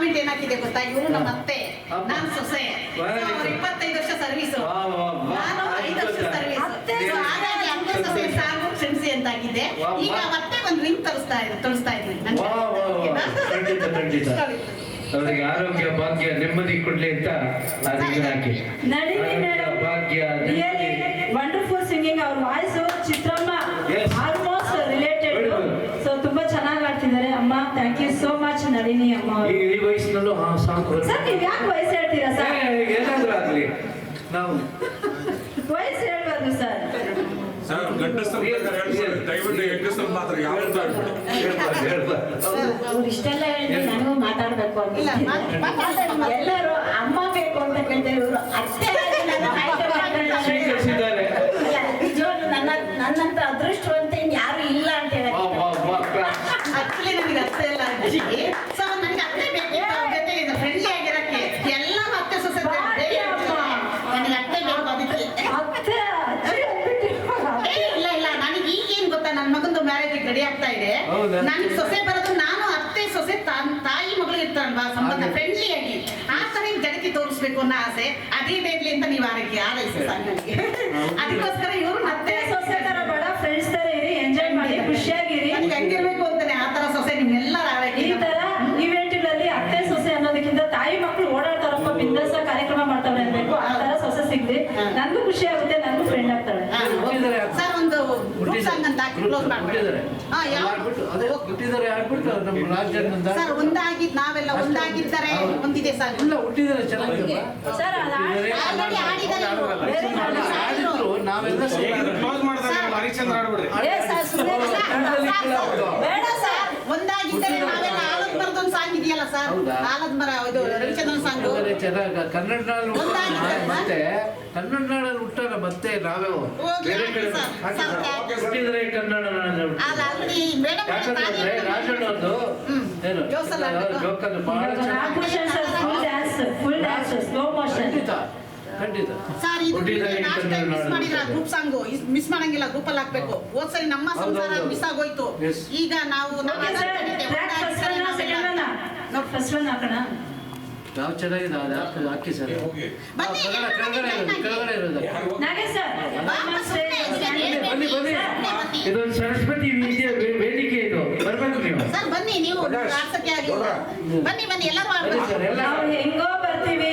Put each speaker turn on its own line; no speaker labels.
Comment ಏನಾಗಿದೆ ಗೊತ್ತಾ? ಇವರು ನಮ್ಮ ಅತ್ತೆ. ನಾನ್ ಸೊಸೆ. ಅವ್ರು ಇಪ್ಪತ್ತೈದು ವರ್ಷ ಸರ್ವಿಸ್. ನಾನು ಐದು ವರ್ಷ ಸರ್ವಿಸ್ ಹಾಗಾಗಿ ಅತ್ತೆ ಸೊಸೆ ಸಾಕು ಕ್ಷಮಿಸಿ ಅಂತಾಗಿದೆ. ಈಗ ಮತ್ತೆ ಒಂದು ರಿಂಗ್ ತರಿಸ್ತಾ ಇದ್ರು ತೋರಿಸ್ತಾ ಇದ್ವಿ
ಅವರಿಗೆ ಆರೋಗ್ಯ ಭಾಗ್ಯ ನೆಮ್ಮದಿ ಕೊಡ್ಲಿ ಅಂತ ಹಾಕಿ. ಭಾಗ್ಯ
ವಂಡರ್ಫುಲ್ ಸಿಂಗಿಂಗ್ ಅವ್ರ ವಾಯ್ಸ್ ಚಿತ್ರಮ್ಮ. Almost related. ಸೊ ತುಂಬಾ ಚೆನ್ನಾಗಿ ಆಡ್ತಿದ್ದಾರೆ ಅಮ್ಮ thank you so much Nalini ಅಮ್ಮ
ಈ ಹಾ ಸಾಕು.
ಸರ್ ನೀವ್ ಯಾಕೆ ವಯಸ್ಸು ಹೇಳ್ತೀರಾ ಸರ್?
ಏನಾದ್ರೂ ಆಗ್ಲಿ. ನಾವು.
ವಯಸ್ಸು ಹೇಳ್ಬಾರ್ದು ಸರ್.
ಸರ್ ಗಂಡಸರು. ದಯವಿಟ್ಟು ಹೆಂಗಸರು ಮಾತ್ರ ಯಾವತ್ತೂ ಹೇಳ್ಬೇಡಿ
ಹೇಳ್ಬಾರ್ದು, ಹೇಳ್ಬಾರ್ದು.
ಅವ್ರು ಇಷ್ಟೆಲ್ಲ ಹೇಳಿ ನನಗೂ ಮಾತಾಡ್ಬೇಕು ಅಂತ. ಎಲ್ಲರೂ ಅಮ್ಮ ಬೇಕು ಅಂತ ಕೇಳ್ತಾರೆ ಇವರು ಅತ್ತೆ ಆಗಿ ನನ್ನ ಆಯ್ಕೆ ಮಾಡ್ಕೊಂಡಾರೆ.
ಸ್ವೀಕರಿಸಿದ್ದಾರೆ
ಅಲ್ಲ, ನಿಜವಾಗ್ಲೂ ನನ್ನ ನನ್ನಂತ ಅದೃಷ್ಟವಂತ ಇನ್ ಯಾರು ಇಲ್ಲ ಅಂತ ಹೇಳಿ
ವಾ, ವಾ, ವಾ, class.
ಆಕ್ಚುಲಿ ನನಗೆ ಅತ್ತೆ ಎಲ್ಲ ಅಜ್ಜಿ ಸೊ ನನಗೆ ಅತ್ತೆ ಬೇಕಿತ್ತು ಅವ್ರ ಜೊತೆ ಇದು ಫ್ರೆಂಡ್ಲಿ ಆಗಿರಕ್ಕೆ ಎಲ್ಲ ಅತ್ತೆ ಸೊಸೆ
ಬಾರಿ ಅಮ್ಮ.
ನನಗೆ ಅತ್ತೆ ಬೇಕು ಅದಕ್ಕೆ
ಅತ್ತೆ ಅಜ್ಜಿ ಅಂದ್ಬಿಟ್ಟಿರೋ.
ಏ, ಇಲ್ಲ ಇಲ್ಲ ನನಗೆ ಈಗೇನ್ ಗೊತ್ತಾ ನನ್ನ ಮಗಂದು ಮ್ಯಾರೇಜ್ ರೆಡಿ ಆಗ್ತಾ ಇದೆ.
ನನ್
ನನಗೆ ಸೊಸೆ ಬರೋದು ನಾನು ಅತ್ತೆ ಸೊಸೆ ತಾಯಿ ಮಗಳು ಇರ್ತಾನಲ್ವಾ ಸಂಬಂಧ ಫ್ರೆಂಡ್ಲಿ ಆಗಿ. ಆ ತರ ಜನಕ್ಕೆ ತೋರಿಸ್ಬೇಕು ಅನ್ನೋ ಆಸೆ. ಅದೇ ಇರ್ಲಿ ಅಂತ ನೀವು ಆರೈಕೆ ಆರೈಸಿ ನನಗೆ. ಅದಕ್ಕೋಸ್ಕರ ಇವರು
ಅತ್ತೆ
ಮತ್ತೆ
ಸೊಸೆ ತರ ಬೇಡ ಫ್ರೆಂಡ್ಸ್ ತರ ಇರಿ ಎಂಜಾಯ್ ಮಾಡಿ ಖುಷಿಯಾಗಿರಿ.
ನನಗೆ ಹಂಗಿರ್ಬೇಕು ಅಂತಾನೆ ಆ ತರ ಸೊಸೆ ನಿಮ್ಮೆಲ್ಲರ ಆರೈಕೆ.
ಈ ತರ ಇವೆಂಟ್ಗಳಲ್ಲಿ ಅತ್ತೆ ಸೊಸೆ ಅನ್ನೋದಕ್ಕಿಂತ ತಾಯಿ ಮಕ್ಕಳು ಓಡಾಡ್ತಾರಪ್ಪ ಬಿಂದಾಸ ಕಾರ್ಯಕ್ರಮ ಮಾಡ್ತಾವೆ ಅನ್ಬೇಕು ಆ ತರ ಸೊಸೆ ಸಿಗ್ಲಿ. ನನ್ಗೂ ಖುಷಿ ಆಗುತ್ತೆ ನನ್ಗೂ ಫ್ರೆಂಡ್ ಆಗ್ತಾಳೆ.
ಸರ್ ಒಂದಾಗಿದ್ ನಾವೆಲ್ಲ ಒಂದಾಗಿದ್ದರೆ. ಒಂದಿದೆ ಸರ್.
ಇಲ್ಲ ಚೆನ್ನಾಗಿದೆ. ನಾವೆಲ್ಲ
ಕ್ಲೋಸ್ ಹರಿಚಂದ್ರ ಆಡ್ಬಿಡ್ರಿ.
ಬೇಡ ಸರ್. ಒಂದಾಗಿದ್ದರೆ ನಾವೆಲ್ಲ ಆಲದ ಮರದ ಒಂದು ಸಾಂಗ್ ಇದೆಯಲ್ಲ ಸರ್? ಆಲದ ಮರ ಇದು ರವಿಚಂದ್ರನ್ ಸಾಂಗ್
ಕನ್ನಡ ಮತ್ತೆ ಕನ್ನಡ ನಾಡಲ್ಲಿ ಮತ್ತೆ ನಾವೇ ಬೇರೆ ಕಡೆ. ಹುಟ್ಟಿದ್ರೆ ಕನ್ನಡ ಏನು? ಬಹಳ ಖಂಡಿತ ಖಂಡಿತ.
ಸರ್. ಗ್ರೂಪ್ ಸಾಂಗ್ ಮಿಸ್ ಮಾಡಂಗಿಲ್ಲ ಗ್ರೂಪ್ ಅಲ್ಲಿ ಹಾಕ್ಬೇಕು. ಹೋದ್. ಸರಿ ನಮ್ಮ ಸಂಸಾರ ಮಿಸ್ ಆಗೋಯ್ತು. ಈಗ ನಾವು
ಒನ್ ಫಸ್ಟ್ ಒನ್ ಹಾಕೋಣ.
ನಾವು ಚೆನ್ನಾಗಿದೆ ಅದು ಹಾಕಿ ಹಾಕಿ ಸರ್. ಕೆಳಗಡೆ ಕೆಳಗಡೆ ಇರೋದು. ಕೆಳಗಡೆ ಬನ್ನಿ. ಬನ್ನಿ ಇದೊಂದು ಸರಸ್ವತಿ ವಿದ್ಯೆ ವೇದಿಕೆ ಇದು. ಬರ್ಬೇಕು ನೀವು.
ಸರ್ ಬನ್ನಿ ನೀವು ಆಗಿಲ್ಲ. ಬನ್ನಿ ಬನ್ನಿ ಎಲ್ಲರೂ
ಸರ್ ಎಲ್ಲ
ಹೆಂಗೋ ಬರ್ತೀವಿ